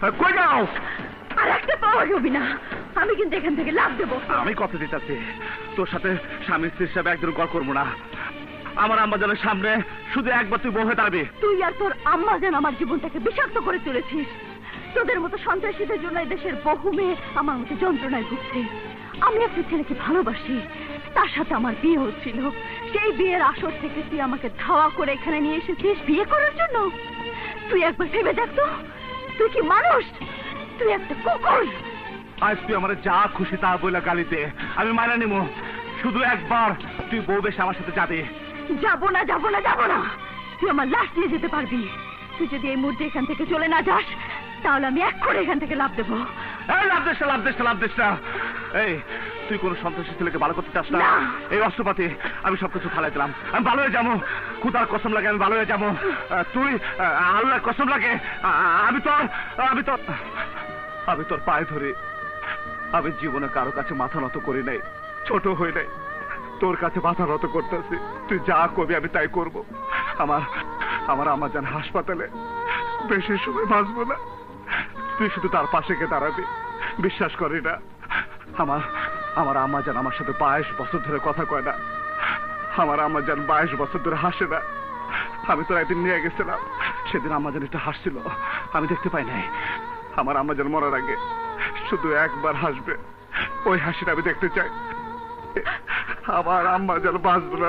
পাও আর একটা পাওয়া যাবে না। আমি কিন্তু এখান থেকে লাভ দেবো। আমি কথা দিতেছি। তোর সাথে স্বামী স্ত্রী হিসাবে একদিন গড় করব না। আমার আম্মাজানের সামনে শুধু একবার তুই দাঁড়াবি। তুই আর তোর আমার জীবনটাকে বিষাক্ত করে তুলেছিস। তোদের মতো সন্ত্রাসীদের জন্য দেশের বহু মেয়ে আমার মতো যন্ত্রণায় ভুগছে। আমি একটা ছেলেকে ভালোবাসি। তার সাথে আমার বিয়ে হচ্ছিল। সেই বিয়ের আসর থেকে তুই আমাকে ধাওয়া করে এখানে নিয়ে এসেছিস বিয়ে করার জন্য। তুই একবার ভেবে দেখ তো। তুই কি মানুষ? তুই একটা কুকুর। আজ তুই আমার যা খুশি তা বইলা গালি দে। আমি মানা নিব শুধু একবার তুই বউ বেশ আমার সাথে যাবে। যাব না যাব না যাব না। তুই আমার লাশ নিয়ে যেতে পারবি। তুই যদি এই মুহূর্তে এখান থেকে চলে না যাস তাহলে আমি এক করে এখান থেকে লাভ দেবো। লাভ দেশ না, লাভ দেশটা লাভ দেশ না। এই তুই কোন সন্ত্রাসী ছেলেকে ভালো করতে চাস না। এই অস্ত্রপাতি আমি সবকিছু ফালাই দিলাম। আমি ভালো হয়ে যাব। খুদার কসম লাগে আমি ভালো হয়ে যাব। তুই আহ, আল্লাহর কসম লাগে। আমি তোর আমি তোর আমি তোর পায়ে ধরে। আমি জীবনে কারও কাছে মাথা নত করি নাই ছোট হই নাই। তোর কাছে মাথা নত করতেছি। তুই যা করবি আমি তাই করব। আমার আমার আমার যেন হাসপাতালে বেশি সময় বাঁচবো না। তুই শুধু তার পাশে গিয়ে দাঁড়াবি। বিশ্বাস করি না। আমার আমার আম্মা যেন আমার সাথে বাইশ বছর ধরে কথা কয় না। আমার আম্মা যেন বাইশ বছর ধরে হাসে না। আমি তো একদিন নিয়ে গেছিলাম। সেদিন আম্মা যেন একটু হাসছিল। আমি দেখতে পাই নাই। আমার আম্মা যেন মরার আগে শুধু একবার হাসবে। ওই হাসিটা আমি দেখতে চাই। আমার আম্মা যেন বাঁচবে না।